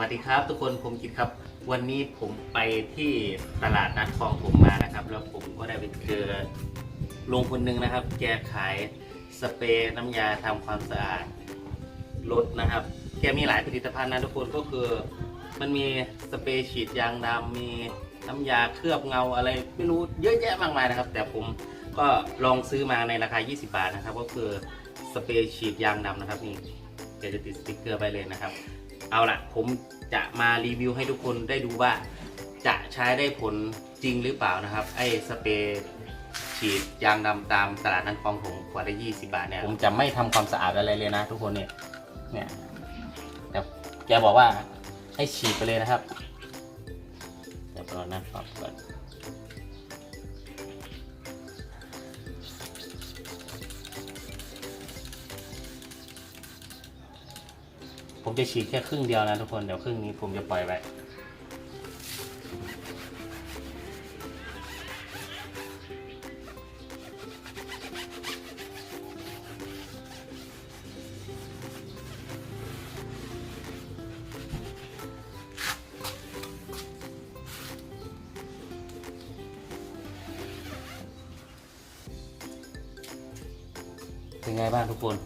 วัสดีครับ ทุกคนผมกิตครับ วันนี้ผมไปที่ตลาดนัดคลองผมมานะครับ แล้วผมก็ได้ไปเจอลุงคนหนึ่งนะครับ แกขายสเปรย์น้ำยาทำความสะอาดรถนะครับ แกมีหลายผลิตภัณฑ์นะทุกคนก็คือมันมีสเปรย์ฉีดยางดำมีน้ำยาเคลือบเงาอะไรไม่รู้เยอะแยะมากมายนะครับ แต่ผมก็ลองซื้อมาในราคา 20 บาทนะครับ ก็คือสเปรย์ฉีดยางดำนะครับนี่เดี๋ยวจะติดสติ๊กเกอร์ไปเลยนะครับ เอาละผมจะมารีวิวให้ทุกคนได้ดูว่า จะใช้ได้ผลจริงหรือเปล่านะครับ ไอ้สเปรย์ฉีดยางดำตามตลาดนัดคลองถงขวดละ20บาทเนี่ยผมจะไม่ทำความสะอาดอะไรเลยนะ ทุกคนเนี่ยเนี่ยแต่แกบอกว่าให้ฉีดไปเลยนะครับเดี๋ยวก่อนนะครับก่อน ผมจะฉีดแค่ครึ่งเดียวนะทุกคน เดี๋ยวครึ่งนี้ผมจะปล่อยไว้เป็นไงบ้างทุกคน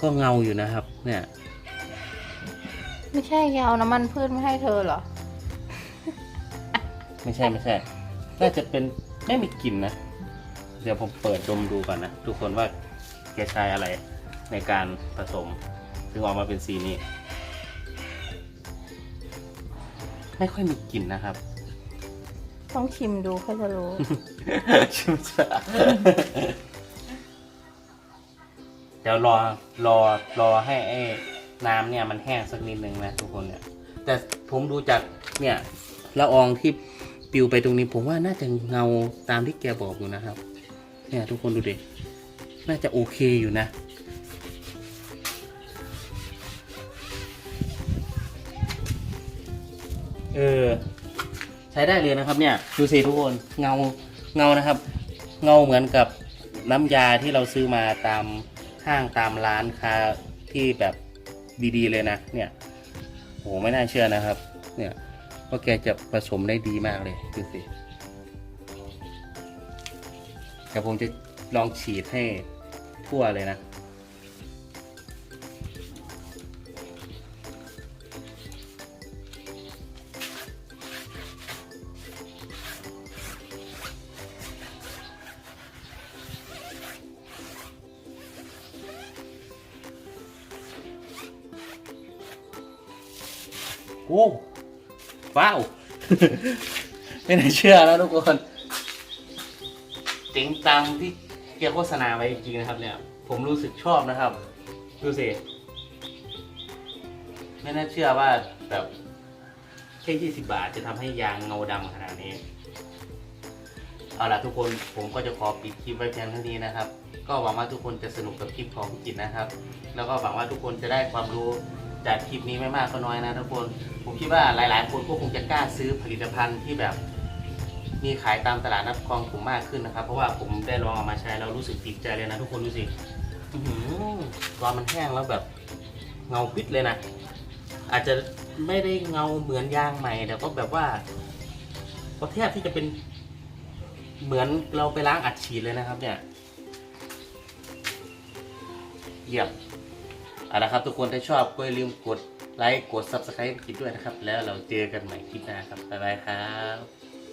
ก็เงาอยู่นะครับ เนี่ย ไม่ใช่แกเอาน้ำมันพืชไม่ให้เธอเหรอ ไม่ใช่ไม่ใช่ น่าจะเป็นไม่มีกลิ่นนะ เดี๋ยวผมเปิดดมดูก่อนนะ ทุกคนว่าแกใช้อะไรในการผสม ถึงออกมาเป็นสีนี้ ไม่ค่อยมีกลิ่นนะครับ ต้องชิมดูเขาจะรู้ ชิมซะเดี๋ยวรอรอรอให้ไอ้ น้ำเนี่ยมันแห้งสักนิดนึงนะทุกคนเนี่ย แต่ผมดูจากเนี่ยละอองที่ปลิวไปตรงนี้ผมว่าน่าจะเงาตามที่แกบอกอยู่นะครับ เนี่ยทุกคนดูดิน่าจะโอเคอยู่นะเออใช้ได้เลยนะครับเนี่ยดูสิทุกคนเงาเงานะครับ เงาเหมือนกับน้ำยาที่เราซื้อมาตามห้างตามร้านค้าที่แบบ ดีๆเลยนะ เนี่ยโหไม่น่าเชื่อนะครับ เนี่ยว่าแกจะผสมได้ดีมากเลยดูสิแต่ผมจะลองฉีดให้ทั่วเลยนะ โอ้ว้าว ไม่น่าเชื่อแล้วทุกคนเจ๋งตังที่เกียโฆษณาไว้จริงๆนะครับ เนี่ย ผมรู้สึกชอบนะครับ ดูสิ ไม่น่าเชื่อว่าแบบแค่ยี่สิบาทจะทำให้ยางเงาดำขนาดนี้ เอาล่ะทุกคนผมก็จะขอปิดคลิปไว้เพียงเท่านี้นะครับ ก็หวังว่าทุกคนจะสนุกกับคลิปของพี่กิจนะครับ แล้วก็หวังว่าทุกคนจะได้ความรู้จากคลิปนี้ไม่มากก็น้อยนะทุกคน ผมคิดว่าหลาย ๆ คนก็คงจะกล้าซื้อผลิตภัณฑ์ที่แบบ มีขายตามตลาดนัดคลองผมมากขึ้นนะครับ เพราะว่าผมได้ลองเอามาใช้แล้วรู้สึกติดใจเลยนะทุกคนดูสิหือตอนมันแห้งแล้วแบบเงาปิดเลยนะ อาจจะไม่ได้เงาเหมือนยางใหม่แต่ก็แบบว่าก็แทบที่จะเป็น เหมือนเราไปล้างอัดฉีดเลยนะครับ เนี่ยเยี่ยมเอาละครับ ทุกคนถ้าชอบก็อย่าลืมกดไลค์กด subscribe คลิปด้วยนะครับ แล้วเราเจอกันใหม่คลิปหน้าครับบ๊ายบายครับ